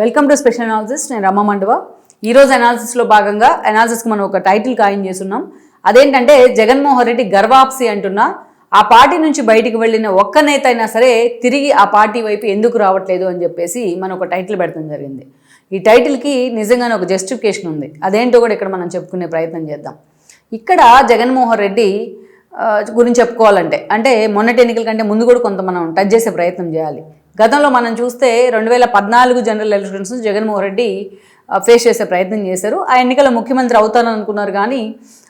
Welcome to special analysis నేను రమ్మ మండవ. ఈరోజు అనాలిసిస్లో భాగంగా అనాలిసిస్కి మనం ఒక టైటిల్ ఖాయం చేస్తున్నాం. అదేంటంటే జగన్మోహన్ రెడ్డి గర్వాప్సి అంటున్నా. ఆ పార్టీ నుంచి బయటికి వెళ్ళిన ఒక్క నేత అయినా సరే తిరిగి ఆ పార్టీ వైపు ఎందుకు రావట్లేదు అని చెప్పేసి మనం ఒక టైటిల్ పెడతాం జరిగింది. ఈ టైటిల్కి నిజంగానే ఒక జస్టిఫికేషన్ ఉంది. అదేంటో కూడా ఇక్కడ మనం చెప్పుకునే ప్రయత్నం చేద్దాం. ఇక్కడ జగన్మోహన్ రెడ్డి గురించి చెప్పుకోవాలంటే అంటే మొన్నటి ఎన్నికల కంటే ముందు కూడా కొంత మనం టచ్ చేసే ప్రయత్నం చేయాలి. గతంలో మనం చూస్తే రెండు వేల పద్నాలుగు general elections Jaganmohan Reddy face చేసే ప్రయత్నం చేశారు. ఆ ఎన్నికల ముఖ్యమంత్రి అవుతానని అనుకున్నారు కానీ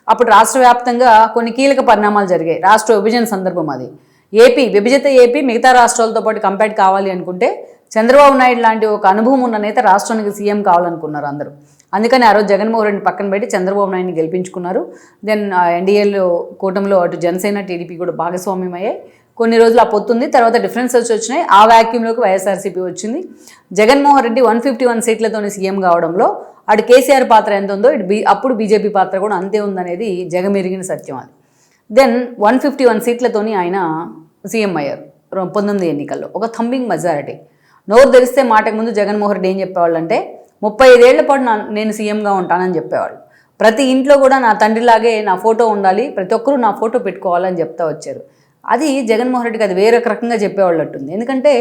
అప్పుడు రాష్ట్ర వ్యాప్తంగా కొన్ని కీలక పరిణామాలు జరిగాయి. రాష్ట్ర విభజన సందర్భం అది. ఏపీ విభజిత ఏపీ మిగతా రాష్ట్రాలతో పాటు కంపేర్ కావాలి అనుకుంటే చంద్రబాబు నాయుడు లాంటి ఒక అనుభవం ఉన్న నేత రాష్ట్రానికి సీఎం కావాలనుకున్నారు అందరూ. అందుకని ఆ రోజు జగన్మోహన్ రెడ్డి పక్కన పెట్టి చంద్రబాబు నాయుడిని గెలిపించుకున్నారు. దెన్ ఎన్డీఏలో కూటమిలో అటు జనసేన టీడీపీ కూడా భాగస్వామ్యం అయ్యాయి కొన్ని రోజులు ఆ పొత్తుంది తర్వాత డిఫరెన్సెస్ వచ్చినాయి. ఆ వ్యాక్యూమ్లోకి వైఎస్ఆర్సీపీ వచ్చింది. Jaganmohan Reddy one fifty one సీట్లతోనే CM కావడంలో అటు కేసీఆర్ పాత్ర ఎంత ఉందో ఇటు బీ అప్పుడు బీజేపీ పాత్ర కూడా అంతే ఉందనేది జగమెరిగిన సత్యం అది. దెన్ వన్ ఫిఫ్టీ వన్ సీట్లతోని ఆయన సీఎం అయ్యారు. పంతొమ్మిది ఎన్నికల్లో. ఒక థంబింగ్ మెజారిటీ నోరు తెరిస్తే మాటకు ముందు జగన్మోహన్ రెడ్డి ఏం చెప్పేవాళ్ళు అంటే ముప్పై ఐదేళ్ళ పాటు నా నేను సీఎంగా ఉంటానని చెప్పేవాళ్ళు. ప్రతి ఇంట్లో కూడా నా తండ్రిలాగే నా ఫోటో ఉండాలి. ప్రతి ఒక్కరూ నా ఫోటో పెట్టుకోవాలని చెప్తా వచ్చారు. అది జగన్మోహన్ రెడ్డికి అది వేరొక రకంగా చెప్పేవాళ్ళట్టుంది. ఎందుకంటే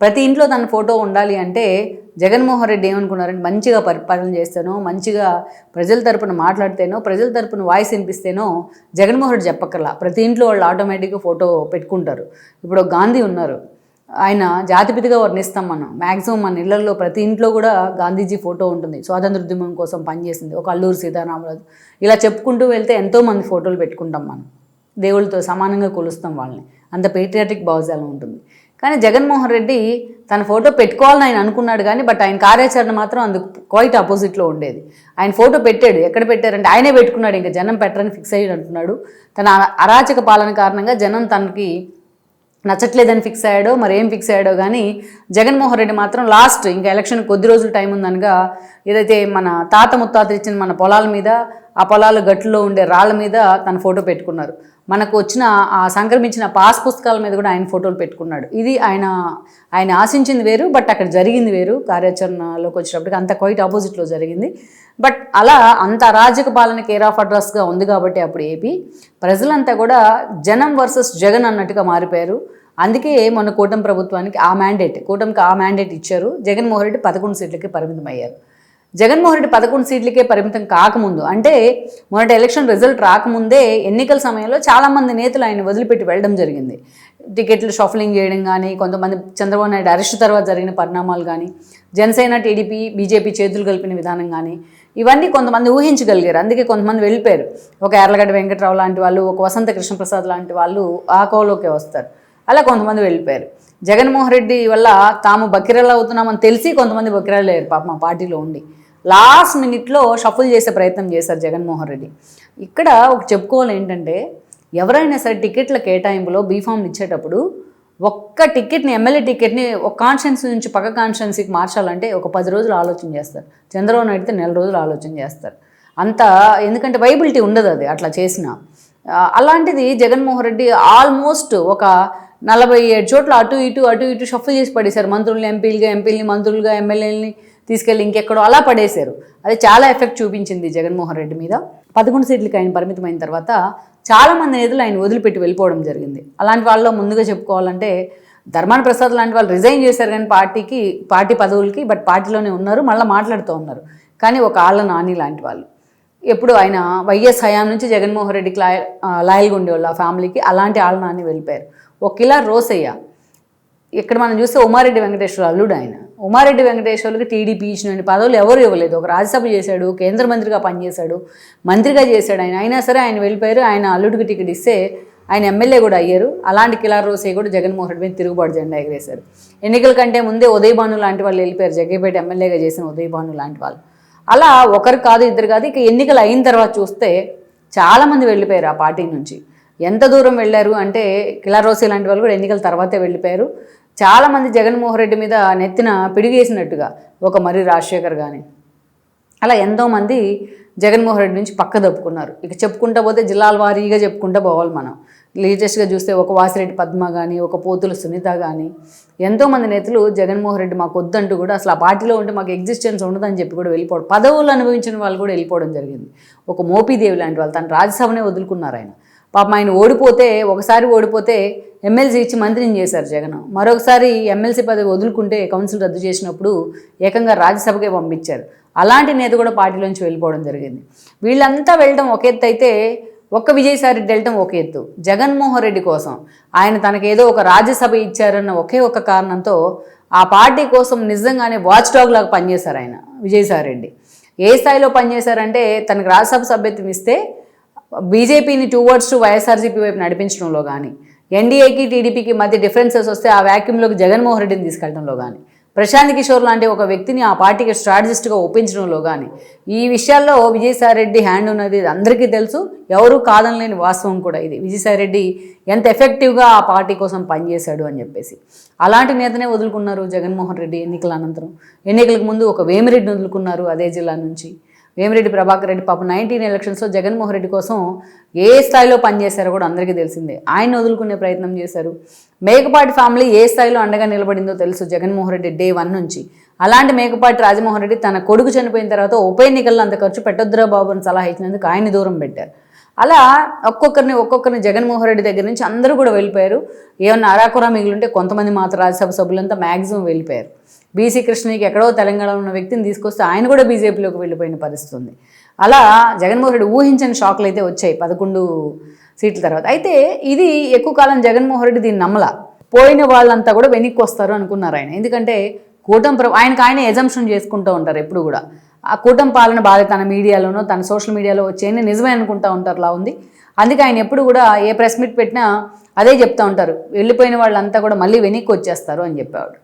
ప్రతి ఇంట్లో తన ఫోటో ఉండాలి అంటే జగన్మోహన్ రెడ్డి ఏమనుకున్నారంటే మంచిగా పరిపాలన చేస్తేనో మంచిగా ప్రజల తరపున మాట్లాడితేనో ప్రజల తరపున వాయిస్ వినిపిస్తేనో జగన్మోహన్ రెడ్డి చెప్పక్కర్లా. ప్రతి ఇంట్లో వాళ్ళు ఆటోమేటిక్గా ఫోటో పెట్టుకుంటారు. ఇప్పుడు గాంధీ ఉన్నారు. ఆయన జాతిపితిగా వర్ణిస్తాం మనం. మ్యాక్సిమం మన ఇళ్ళలో ప్రతి ఇంట్లో కూడా గాంధీజీ ఫోటో ఉంటుంది. స్వాతంత్ర ఉద్యమం కోసం పనిచేసింది ఒక అల్లూరు సీతారామరాజు. ఇలా చెప్పుకుంటూ వెళ్తే ఎంతోమంది ఫోటోలు పెట్టుకుంటాం మనం. దేవుళ్ళతో సమానంగా కొలుస్తాం వాళ్ళని. అంత పేట్రియాటిక్ భావజాలం ఉంటుంది. కానీ జగన్మోహన్ రెడ్డి తన ఫోటో పెట్టుకోవాలని ఆయన అనుకున్నాడు కానీ బట్ ఆయన కార్యాచరణ మాత్రం అందుకు క్వైట్ ఆపోజిట్లో ఉండేది. ఆయన ఫోటో పెట్టాడు. ఎక్కడ పెట్టారంటే ఆయనే పెట్టుకున్నాడు. ఇంకా జనం పెట్టరని ఫిక్స్ అయ్యాడు అంటున్నాడు. తన అరాచక పాలన కారణంగా జనం తనకి నచ్చట్లేదని ఫిక్స్ అయ్యాడో మరి ఏం ఫిక్స్ అయ్యాడో కానీ జగన్మోహన్ రెడ్డి మాత్రం లాస్ట్ ఇంకా ఎలక్షన్ కొద్ది రోజులు టైం ఉందనగా ఏదైతే మన తాత ముత్తాతలు ఇచ్చిన మన పొలాల మీద ఆ పొలాల గట్టులో ఉండే రాళ్ళ మీద తన ఫోటో పెట్టుకున్నారు. మనకు వచ్చిన ఆ సంక్రమించిన పాస్ పుస్తకాల మీద కూడా ఆయన ఫోటోలు పెట్టుకున్నాడు. ఇది ఆయన ఆయన ఆశించింది వేరు బట్ అక్కడ జరిగింది వేరు. కార్యాచరణలోకి వచ్చినప్పటికి అంత క్వైట్ ఆపోజిట్లో జరిగింది. బట్ అలా అంత అరాజక పాలన కేర్ ఆఫ్ అడ్రస్గా ఉంది కాబట్టి అప్పుడు ఏపీ. ప్రజలంతా కూడా జనం వర్సెస్ జగన్ అన్నట్టుగా మారిపోయారు. అందుకే మొన్న కూటమి ప్రభుత్వానికి ఆ మ్యాండేట్ కూటమికి ఆ మ్యాండేట్ ఇచ్చారు. జగన్మోహన్ రెడ్డి పదకొండు సీట్లకి పరిమితం అయ్యారు జగన్మోహన్ రెడ్డి పదకొండు సీట్లకే పరిమితం కాకముందు అంటే మొన్నటి ఎలక్షన్ రిజల్ట్ రాకముందే ఎన్నికల సమయంలో చాలామంది నేతలు ఆయన వదిలిపెట్టి వెళ్ళడం జరిగింది. టికెట్లు షఫలింగ్ చేయడం కానీ కొంతమంది చంద్రబాబు నాయుడు అరెస్ట్ తర్వాత జరిగిన పరిణామాలు కానీ జనసేన టీడీపీ బీజేపీ చేతులు కలిపిన విధానం కానీ ఇవన్నీ కొంతమంది ఊహించగలిగారు. అందుకే కొంతమంది వెళ్ళిపోయారు. ఒక ఎర్లగడ్డ వెంకట్రావు లాంటి వాళ్ళు ఒక వసంత కృష్ణప్రసాద్ లాంటి వాళ్ళు ఆ కోలోకే వస్తారు. అలా కొంతమంది వెళ్ళిపోయారు. జగన్మోహన్ రెడ్డి వల్ల తాము బకిరాలు అవుతున్నామని తెలిసి కొంతమంది బకిరాలు లేరు పాప మా పార్టీలో ఉండి. లాస్ట్ మినిట్లో షఫుల్ చేసే ప్రయత్నం చేశారు జగన్మోహన్ రెడ్డి. ఇక్కడ ఒక చెప్పుకోవాలి ఏంటంటే ఎవరైనా సరే టికెట్ల కేటాయింపులో బీఫామ్లు ఇచ్చేటప్పుడు ఒక్క టికెట్ని ఎమ్మెల్యే టికెట్ని ఒక కాన్స్టిట్యున్సీ నుంచి పక్క కాన్స్టిట్యున్సీకి మార్చాలంటే ఒక పది రోజులు ఆలోచన చేస్తారు. చంద్రబాబు నాయుడు అయితే నెల రోజులు ఆలోచన చేస్తారు. అంత ఎందుకంటే వైబిలిటీ ఉండదు అది అట్లా చేసిన. అలాంటిది జగన్మోహన్ రెడ్డి ఆల్మోస్ట్ ఒక నలభై ఏడు చోట్ల అటు ఇటు అటు ఇటు షఫుల్ చేసి పడేశారు. మంత్రుల్ని ఎంపీలుగా ఎంపీలని మంత్రులుగా ఎమ్మెల్యేలని తీసుకెళ్ళి ఇంకెక్కడో అలా పడేశారు. అది చాలా ఎఫెక్ట్ చూపించింది జగన్మోహన్ రెడ్డి మీద. పదకొండు సీట్లకి ఆయన పరిమితమైన తర్వాత చాలామంది నేతలు ఆయన వదిలిపెట్టి వెళ్ళిపోవడం జరిగింది. అలాంటి వాళ్ళలో ముందుగా చెప్పుకోవాలంటే ధర్మాన ప్రసాద్ లాంటి వాళ్ళు రిజైన్ చేశారు కానీ పార్టీకి పార్టీ పదవులకి బట్ పార్టీలోనే ఉన్నారు మళ్ళీ మాట్లాడుతూ ఉన్నారు. కానీ ఒక ఆళ్ళ నాని లాంటి వాళ్ళు. ఎప్పుడు ఆయన వైఎస్ హయాం నుంచి జగన్మోహన్ రెడ్డికి లాయ లాయల్గా ఉండేవాళ్ళు ఆ ఫ్యామిలీకి అలాంటి ఆళ్ళ నాని వెళ్ళిపోయారు. ఒక కిలా రోసయ్య. ఇక్కడ మనం చూస్తే ఉమారెడ్డి వెంకటేశ్వర అల్లుడు ఆయన. ఉమారెడ్డి వెంకటేశ్వర్లకి టీడీపీ ఇచ్చిన పదవులు ఎవరు ఇవ్వలేదు. ఒక రాజ్యసభ చేశాడు కేంద్ర మంత్రిగా పనిచేశాడు మంత్రిగా చేశాడు ఆయన. అయినా సరే ఆయన వెళ్ళిపోయారు ఆయన అల్లుడికి టికెట్ ఇస్తే ఆయన ఎమ్మెల్యే కూడా అయ్యారు. అలాంటి కిలార్ రోసే కూడా జగన్మోహన్ రెడ్డి మీద తిరుగుబాటు జెండా ఎగరేశారు. ఎన్నికల కంటే ముందే ఉదయభాను లాంటి వాళ్ళు వెళ్ళిపోయారు. జగ్గేపేట ఎమ్మెల్యేగా చేసిన ఉదయభాను లాంటి వాళ్ళు. అలా ఒకరు కాదు ఇద్దరు కాదు. ఇక ఎన్నికలు అయిన తర్వాత చూస్తే చాలామంది వెళ్ళిపోయారు ఆ పార్టీ నుంచి. ఎంత దూరం వెళ్ళారు అంటే కిలారోసి లాంటి వాళ్ళు కూడా ఎన్నికల తర్వాతే వెళ్ళిపోయారు. చాలామంది జగన్మోహన్ రెడ్డి మీద నెత్తిన పిడిగేసినట్టుగా ఒక మరి రాజశేఖర్ కానీ అలా ఎంతోమంది జగన్మోహన్ రెడ్డి నుంచి పక్క దప్పుకున్నారు. ఇక చెప్పుకుంటా పోతే జిల్లాల వారీగా చెప్పుకుంటా పోవాలి మనం. లేటెస్ట్గా చూస్తే ఒక వాసిరెడ్డి పద్మ కానీ ఒక పోతుల సునీత కానీ ఎంతోమంది నేతలు జగన్మోహన్ రెడ్డి మాకు వద్దంటూ కూడా అసలు ఆ పార్టీలో ఉంటే మాకు ఎగ్జిస్టెన్స్ ఉండదని చెప్పి కూడా వెళ్ళిపోవడం పదవులు అనుభవించిన వాళ్ళు కూడా వెళ్ళిపోవడం జరిగింది. ఒక మోపీదేవి లాంటి వాళ్ళు తన రాజ్యసభనే వదులుకున్నారు ఆయన. పాపం ఆయన ఓడిపోతే ఒకసారి ఓడిపోతే ఎమ్మెల్సీ ఇచ్చి మంత్రిని చేశారు జగన్. మరొకసారి ఎమ్మెల్సీ పదవి వదులుకుంటే కౌన్సిల్ రద్దు చేసినప్పుడు ఏకంగా రాజ్యసభకే పంపించారు. అలాంటి నేత కూడా పార్టీలోంచి వెళ్ళిపోవడం జరిగింది. వీళ్ళంతా వెళ్ళడం ఒక ఎత్తు అయితే ఒక్క విజయసాయి రెడ్డి వెళ్ళటం ఒక ఎత్తు. జగన్మోహన్ రెడ్డి కోసం ఆయన తనకేదో ఒక రాజ్యసభ ఇచ్చారన్న ఒకే ఒక కారణంతో ఆ పార్టీ కోసం నిజంగానే వాచ్ డాగ్ లాగా పనిచేశారు ఆయన విజయసాయి రెడ్డి. ఏ స్థాయిలో పనిచేశారంటే తనకు రాజ్యసభ సభ్యత్వం ఇస్తే బీజేపీని టూ వర్డ్స్ టు వైఎస్ఆర్సీపీ వైపు నడిపించడంలో కానీ ఎన్డీఏకి టీడీపీకి మధ్య డిఫరెన్సెస్ వస్తే ఆ వ్యాక్యూమ్లోకి జగన్మోహన్ రెడ్డిని తీసుకెళ్ళడంలో కానీ ప్రశాంత్ కిషోర్ లాంటి ఒక వ్యక్తిని ఆ పార్టీకి స్ట్రాటజిస్ట్గా ఒప్పించడంలో కానీ ఈ విషయాల్లో విజయసాయి రెడ్డి హ్యాండ్ ఉన్నది అందరికీ తెలుసు ఎవరూ కాదనలేని వాస్తవం కూడా ఇది. విజయసాయి రెడ్డి ఎంత ఎఫెక్టివ్గా ఆ పార్టీ కోసం పనిచేశాడు అని చెప్పేసి. అలాంటి నేతనే వదులుకున్నారు జగన్మోహన్ రెడ్డి ఎన్నికల అనంతరం. ఎన్నికలకు ముందు ఒక వేమిరెడ్డిని వదులుకున్నారు అదే జిల్లా నుంచి. వేమిరెడ్డి ప్రభాకర్ రెడ్డి పాపం నైన్టీన్ ఎలక్షన్స్లో జగన్మోహన్ రెడ్డి కోసం ఏ స్థాయిలో పనిచేశారో కూడా అందరికీ తెలిసిందే. ఆయన వదులుకునే ప్రయత్నం చేశారు. మేకపాటి ఫ్యామిలీ ఏ స్థాయిలో అండగా నిలబడిందో తెలుసు జగన్మోహన్ రెడ్డి డే వన్ నుంచి. అలాంటి మేకపాటి రాజమోహన్ రెడ్డి తన కొడుకు చనిపోయిన తర్వాత ఉప ఎన్నికల్లో అంత ఖర్చు పెట్టొద్దురా బాబు అని సలహా ఇచ్చినందుకు ఆయన దూరం పెట్టారు. అలా ఒక్కొక్కరిని ఒక్కొక్కరిని జగన్మోహన్ రెడ్డి దగ్గర నుంచి అందరూ కూడా వెళ్ళిపోయారు. ఏమన్నా అరాకురా మిగిలింటే కొంతమంది మాత్రం రాజ్యసభ సభ్యులంతా మ్యాక్సిమం వెళ్ళిపోయారు. బీసీ కృష్ణకి ఎక్కడో తెలంగాణలో ఉన్న వ్యక్తిని తీసుకొస్తే ఆయన కూడా బీజేపీలోకి వెళ్ళిపోయిన పరిస్థితి ఉంది అలా జగన్మోహన్ రెడ్డి ఊహించని షాక్లు అయితే వచ్చాయి పదకొండు సీట్ల తర్వాత. అయితే ఇది ఎక్కువ కాలం జగన్మోహన్ రెడ్డి దీన్ని నమ్మల. పోయిన వాళ్ళంతా కూడా వెనక్కి వస్తారు అనుకున్నారు ఆయన. ఎందుకంటే కూటమి ప్ర ఆయనకు ఆయన ఎజంప్షన్ చేసుకుంటూ ఉంటారు ఎప్పుడు కూడా. ఆ కూటమి పాలన బాగా తన మీడియాలోనో తన సోషల్ మీడియాలో వచ్చేయని నిజమే అనుకుంటా ఉంటారులా ఉంది. అందుకే ఆయన ఎప్పుడు కూడా ఏ ప్రెస్ మీట్ పెట్టినా అదే చెప్తూ ఉంటారు. వెళ్ళిపోయిన వాళ్ళంతా కూడా మళ్ళీ వెనక్కి వచ్చేస్తారు అని చెప్పేవాడు.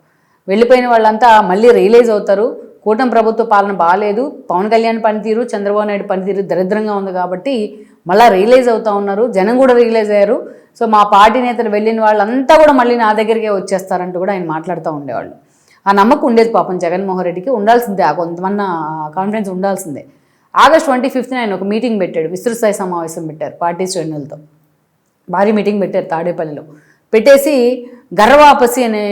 వెళ్ళిపోయిన వాళ్ళంతా మళ్ళీ రియలైజ్ అవుతారు. కూటమి ప్రభుత్వ పాలన బాగాలేదు పవన్ కళ్యాణ్ పనితీరు చంద్రబాబు నాయుడు పనితీరు దరిద్రంగా ఉంది కాబట్టి మళ్ళీ రియలైజ్ అవుతూ ఉన్నారు. జనం కూడా రియలైజ్ అయ్యారు. సో మా పార్టీ నేతలు వెళ్ళిన వాళ్ళంతా కూడా మళ్ళీ నా దగ్గరికే వచ్చేస్తారంటూ కూడా ఆయన మాట్లాడుతూ ఉండేవాళ్ళు. ఆ నమ్మకం ఉండేది పాపం జగన్మోహన్ రెడ్డికి. ఉండాల్సిందే. ఆ కొంతమంది కాన్ఫిడెన్స్ ఉండాల్సిందే. ఆగస్ట్ ట్వంటీ ఫిఫ్త్న ఆయన ఒక మీటింగ్ పెట్టాడు. విస్తృత స్థాయి సమావేశం పెట్టారు. పార్టీ శ్రేణులతో. భారీ మీటింగ్ పెట్టారు తాడేపల్లిలో. పెట్టేసి గర్వాపసి అనే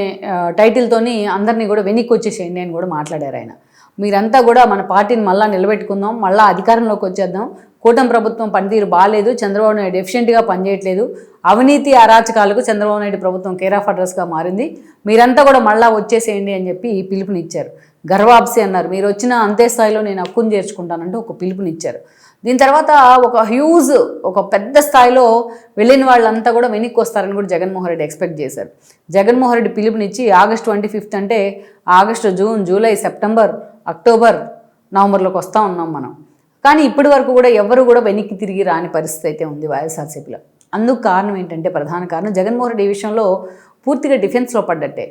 టైటిల్తోని అందరినీ కూడా వెనక్కి వచ్చేసేయండి అని కూడా మాట్లాడారు ఆయన. మీరంతా కూడా మన పార్టీని మళ్ళీ నిలబెట్టుకుందాం మళ్ళీ అధికారంలోకి వచ్చేద్దాం. కూటమి ప్రభుత్వం పనితీరు బాగాలేదు చంద్రబాబు నాయుడు ఎఫిషియెంట్గా పనిచేయట్లేదు. అవినీతి అరాచకాలకు చంద్రబాబు నాయుడు ప్రభుత్వం కేర్ ఆఫ్ అడ్రస్గా మారింది. మీరంతా కూడా మళ్ళీ వచ్చేసేయండి అని చెప్పి పిలుపునిచ్చారు. గర్వాప్సి అన్నారు. మీరు వచ్చిన అంతే స్థాయిలో నేను హక్కును చేర్చుకుంటానంటూ ఒక పిలుపునిచ్చారు. దీని తర్వాత ఒక హ్యూజ్ ఒక పెద్ద స్థాయిలో వెళ్ళిన వాళ్ళంతా కూడా వెనక్కి వస్తారని కూడా జగన్మోహన్ రెడ్డి ఎక్స్పెక్ట్ చేశారు. జగన్మోహన్ రెడ్డి పిలుపునిచ్చి ఆగస్ట్ ట్వంటీ ఫిఫ్త్ అంటే August June July September October నవంబర్లోకి వస్తూ ఉన్నాం మనం. కానీ ఇప్పటి వరకు కూడా ఎవరు కూడా వెనక్కి తిరిగి రాని పరిస్థితి అయితే ఉంది వైఎస్ఆర్సీపీలో. అందుకు కారణం ఏంటంటే ప్రధాన కారణం జగన్మోహన్ రెడ్డి ఈ విషయంలో పూర్తిగా డిఫెన్స్లో పడ్డట్టే.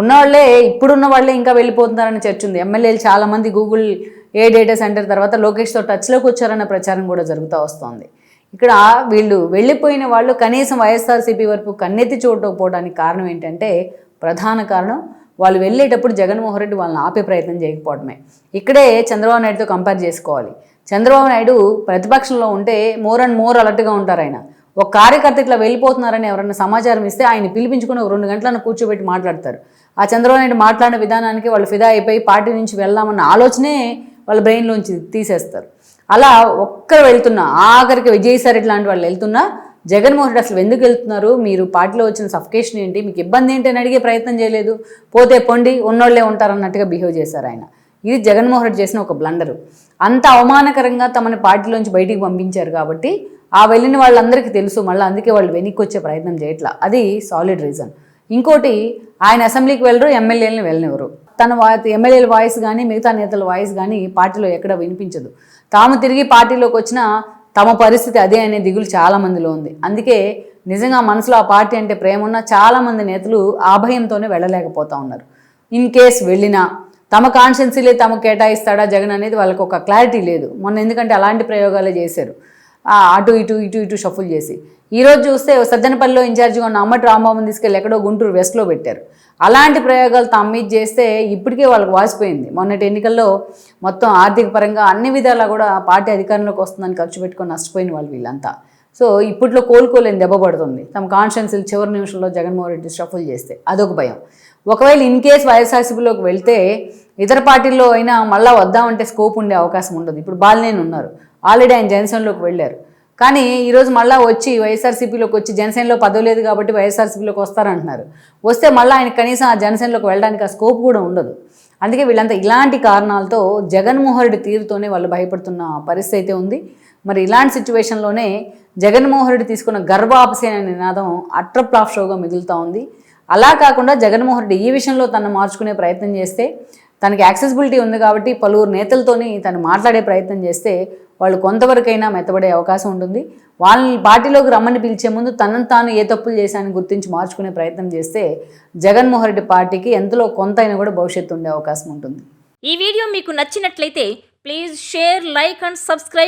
ఉన్నవాళ్ళే ఇప్పుడున్న వాళ్ళే ఇంకా వెళ్ళిపోతున్నారని చర్చ ఉంది. ఎమ్మెల్యేలు చాలామంది గూగుల్ ఏ డేటా సెంటర్ తర్వాత లోకేష్తో టచ్లోకి వచ్చారన్న ప్రచారం కూడా జరుగుతూ వస్తోంది. ఇక్కడ వీళ్ళు వెళ్ళిపోయిన వాళ్ళు కనీసం వైఎస్ఆర్సీపీ వరకు కన్నెత్తి చూడకపోవడానికి కారణం ఏంటంటే ప్రధాన కారణం వాళ్ళు వెళ్ళేటప్పుడు జగన్మోహన్ రెడ్డి వాళ్ళని ఆపే ప్రయత్నం చేయకపోవడమే. ఇక్కడే చంద్రబాబు నాయుడుతో కంపేర్ చేసుకోవాలి. చంద్రబాబు నాయుడు ప్రతిపక్షంలో ఉంటే మోర్ అండ్ మోర్ అలర్ట్గా ఉంటారు ఆయన. ఒక కార్యకర్త ఇట్లా వెళ్ళిపోతున్నారని ఎవరైనా సమాచారం ఇస్తే ఆయన పిలిపించుకుని ఒక రెండు గంటలను కూర్చోబెట్టి మాట్లాడతారు. ఆ చంద్రబాబు నాయుడు మాట్లాడిన విధానానికి వాళ్ళు ఫిదా అయిపోయి పార్టీ నుంచి వెళ్దామన్న ఆలోచనే వాళ్ళ బ్రెయిన్లోంచి తీసేస్తారు. అలా ఒక్కరు వెళ్తున్నా ఆఖరికి విజయసాయి రెడ్డి లాంటి వాళ్ళు వెళ్తున్నా జగన్మోహన్ రెడ్డి అసలు ఎందుకు వెళ్తున్నారు? మీరు పార్టీలో వచ్చిన సఫికేషన్ ఏంటి? మీకు ఇబ్బంది ఏంటి అని అడిగే ప్రయత్నం చేయలేదు. పోతే పొండి ఉన్నోళ్ళే ఉంటారన్నట్టుగా బిహేవ్ చేశారు ఆయన. ఇది జగన్మోహన్ రెడ్డి చేసిన ఒక బ్లండరు అంత అవమానకరంగా తమని పార్టీలోంచి బయటికి పంపించారు కాబట్టి ఆ వెళ్ళిన వాళ్ళందరికీ తెలుసు మళ్ళీ అందుకే వాళ్ళు వెనక్కి వచ్చే ప్రయత్నం చేయట్లా. అది సాలిడ్ రీజన్ ఇంకోటి ఆయన అసెంబ్లీకి వెళ్ళరు ఎమ్మెల్యేలను వెళ్ళనివ్వరు. తన ఎమ్మెల్యేల వాయిస్ కానీ మిగతా నేతల వాయిస్ కానీ పార్టీలో ఎక్కడ వినిపించదు. తాము తిరిగి పార్టీలోకి వచ్చినా తమ పరిస్థితి అదే అనే దిగులు చాలా మందిలో ఉంది. అందుకే నిజంగా మనసులో ఆ పార్టీ అంటే ప్రేమ ఉన్న చాలామంది నేతలు ఆ భయంతోనే వెళ్ళలేకపోతా ఉన్నారు. ఇన్ కేస్ వెళ్ళినా తమ కాన్షియన్సీలే తమకు కేటాయిస్తాడా జగన్ అనేది వాళ్ళకి ఒక క్లారిటీ లేదు. మొన్న ఎందుకంటే అలాంటి ప్రయోగాలే చేశారు. అటు ఇటు ఇటు ఇటు షఫుల్ చేసి. ఈరోజు చూస్తే సజ్జనపల్లిలో ఇన్ఛార్జిగా ఉన్న అమ్మటి రాంబాబుని తీసుకెళ్ళి ఎక్కడో గుంటూరు వెస్ట్లో పెట్టారు. అలాంటి ప్రయోగాలు తమ చేస్తే ఇప్పటికే వాళ్ళకి వాసిపోయింది. మొన్నటి ఎన్నికల్లో మొత్తం ఆర్థిక పరంగా అన్ని విధాలా కూడా పార్టీ అధికారంలోకి వస్తుందని ఖర్చు పెట్టుకొని నష్టపోయిన వాళ్ళు వీళ్ళంతా. సో ఇప్పట్లో కోలుకోలేని దెబ్బ పడుతుంది. తమ కాన్షియన్స్లు చివరి నిమిషంలో జగన్మోహన్ రెడ్డి షఫుల్ చేస్తే అదొక భయం. ఒకవేళ ఇన్ కేస్ వైఎస్ఆర్సీపీలోకి వెళ్తే ఇతర పార్టీల్లో అయినా మళ్ళీ వద్దామంటే స్కోప్ ఉండే అవకాశం ఉండదు. ఇప్పుడు బాలినేని ఉన్నారు. ఆల్రెడీ ఆయన జనసేనలోకి వెళ్ళారు. కానీ ఈరోజు మళ్ళీ వచ్చి వైఎస్ఆర్సీపీలోకి వచ్చి జనసేనలో పదవి లేదు కాబట్టి వైఎస్ఆర్సీపీలోకి వస్తారంటున్నారు. వస్తే మళ్ళీ ఆయన కనీసం ఆ జనసేనలోకి వెళ్ళడానికి ఆ స్కోప్ కూడా ఉండదు. అందుకే వీళ్ళంతా ఇలాంటి కారణాలతో జగన్మోహన్ రెడ్డి తీరుతోనే వాళ్ళు భయపడుతున్న పరిస్థితి అయితే ఉంది. మరి ఇలాంటి సిచ్యువేషన్లోనే జగన్మోహన్ రెడ్డి తీసుకున్న గర్వాపసి అనే నినాదం అట్రప్లాఫ్ షోగా మిగులుతూ ఉంది. అలా కాకుండా జగన్మోహన్ రెడ్డి ఈ విషయంలో తను మార్చుకునే ప్రయత్నం చేస్తే తనకి యాక్సెసిబిలిటీ ఉంది కాబట్టి పలువురు నేతలతోని తను మాట్లాడే ప్రయత్నం చేస్తే వాళ్ళు కొంతవరకైనా మెత్తబడే అవకాశం ఉంటుంది. వాళ్ళని పార్టీలోకి రమ్మని పిలిచే ముందు తనను తాను ఏ తప్పులు చేశానని గుర్తించి మార్చుకునే ప్రయత్నం చేస్తే జగన్మోహన్ రెడ్డి పార్టీకి ఎంతలో కొంత అయినా కూడా భవిష్యత్తు ఉండే అవకాశం ఉంటుంది. ఈ వీడియో మీకు నచ్చినట్లయితే please share like and subscribe